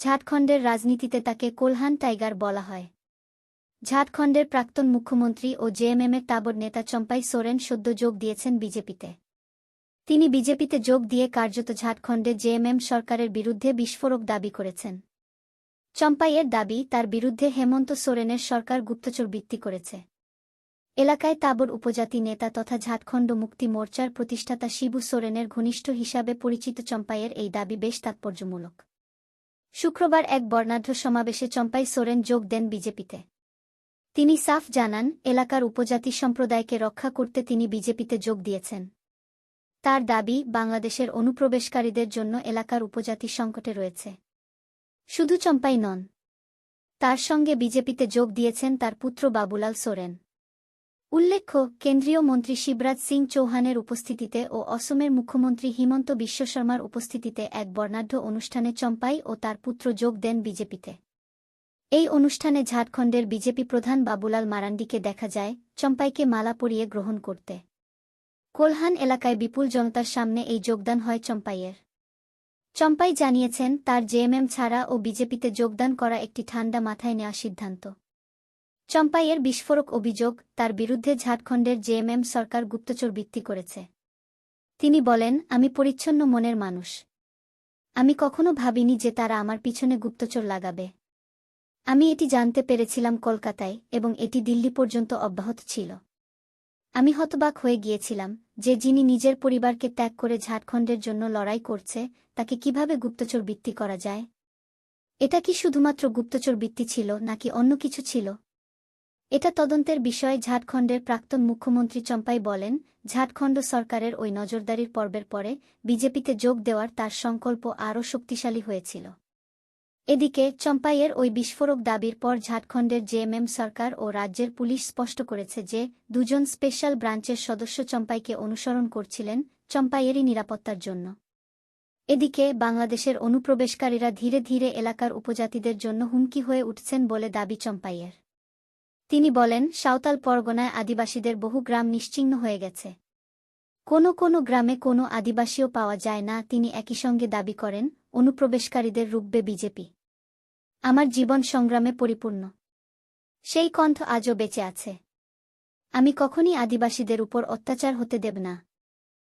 ঝাড়খণ্ডের রাজনীতিতে তাকে কোলহান টাইগার বলা হয়। ঝাড়খণ্ডের প্রাক্তন মুখ্যমন্ত্রী ও জেএমএমের তাবর নেতা চম্পাই সোরেন সদ্য যোগ দিয়েছেন বিজেপিতে। তিনি বিজেপিতে যোগ দিয়ে কার্যত ঝাড়খণ্ডে জেএমএম সরকারের বিরুদ্ধে বিস্ফোরক দাবি করেছেন। চম্পাইয়ের দাবি, তার বিরুদ্ধে হেমন্ত সোরেনের সরকার গুপ্তচর বৃত্তি করেছে। এলাকায় তাবর উপজাতি নেতা তথা ঝাড়খণ্ড মুক্তি মোর্চার প্রতিষ্ঠাতা শিবু সোরেনের ঘনিষ্ঠ হিসাবে পরিচিত চম্পাইয়ের এই দাবি বেশ তাৎপর্যমূলক। শুক্রবার এক বর্ণাঢ্য সমাবেশে চম্পাই সোরেন যোগ দেন বিজেপিতে। তিনি সাফ জানান, এলাকার উপজাতি সম্প্রদায়কে রক্ষা করতে তিনি বিজেপিতে যোগ দিয়েছেন। তার দাবি, বাংলাদেশের অনুপ্রবেশকারীদের জন্য এলাকার উপজাতি সংকটে রয়েছে। শুধু চম্পাই নন, তার সঙ্গে বিজেপিতে যোগ দিয়েছেন তার পুত্র বাবুলাল সোরেন। উল্লেখ্য, কেন্দ্রীয় মন্ত্রী শিবরাজ সিং চৌহানের উপস্থিতিতে ও অসমের মুখ্যমন্ত্রী হিমন্ত বিশ্ব শর্মার উপস্থিতিতে এক বর্ণাঢ্য অনুষ্ঠানে চম্পাই ও তার পুত্র যোগ দেন বিজেপিতে। এই অনুষ্ঠানে ঝাড়খণ্ডের বিজেপি প্রধান বাবুলাল মারান্ডিকে দেখা যায়, চম্পাইকে মালা পরিয়ে গ্রহণ করতে। কোলহান এলাকায় বিপুল জনতার সামনে এই যোগদান হয় চম্পাইয়ের। চম্পাই জানিয়েছেন, তার জেএমএম ছাড়া ও বিজেপিতে যোগদান করা একটি ঠান্ডা মাথায় নেওয়া সিদ্ধান্ত। চম্পাইয়ের বিস্ফোরক অভিযোগ, তার বিরুদ্ধে ঝাড়খণ্ডের জেএমএম সরকার গুপ্তচর বৃত্তি করেছে। তিনি বলেন, আমি পরিচ্ছন্ন মনের মানুষ। আমি কখনো ভাবিনি যে তারা আমার পিছনে গুপ্তচর লাগাবে। আমি এটি জানতে পেরেছিলাম কলকাতায় এবং এটি দিল্লি পর্যন্ত অব্যাহত ছিল। আমি হতবাক হয়ে গিয়েছিলাম যে যিনি নিজের পরিবারকে ত্যাগ করে ঝাড়খণ্ডের জন্য লড়াই করছে, তাকে কীভাবে গুপ্তচর বৃত্তি করা যায়? এটা কি শুধুমাত্র গুপ্তচর বৃত্তি ছিল নাকি অন্য কিছু ছিল? এটা তদন্তের বিষয়ে ঝাড়খণ্ডের প্রাক্তন মুখ্যমন্ত্রী চম্পাই বলেন, ঝাড়খণ্ড সরকারের ওই নজরদারির পর্বের পরে বিজেপিতে যোগ দেওয়ার তার সংকল্প আরও শক্তিশালী হয়েছিল। এদিকে চম্পাইয়ের ওই বিস্ফোরক দাবির পর ঝাড়খণ্ডের জেএমএম সরকার ও রাজ্যের পুলিশ স্পষ্ট করেছে যে দুজন স্পেশাল ব্রাঞ্চের সদস্য চম্পাইকে অনুসরণ করছিলেন চম্পাইয়েরই নিরাপত্তার জন্য। এদিকে বাংলাদেশের অনুপ্রবেশকারীরা ধীরে ধীরে এলাকার উপজাতিদের জন্য হুমকি হয়ে উঠছেন বলে দাবি চম্পাইয়ের। তিনি বলেন, সাঁওতাল পরগনায় আদিবাসীদের বহু গ্রাম নিশ্চিহ্ন হয়ে গেছে। কোনো কোনো গ্রামে কোনো আদিবাসীও পাওয়া যায় না, তিনি একই সঙ্গে দাবি করেন, অনুপ্রবেশকারীদের রুখবে বিজেপি। আমার জীবন সংগ্রামে পরিপূর্ণ। সেই কণ্ঠ আজও বেঁচে আছে। আমি কখনই আদিবাসীদের উপর অত্যাচার হতে দেব না।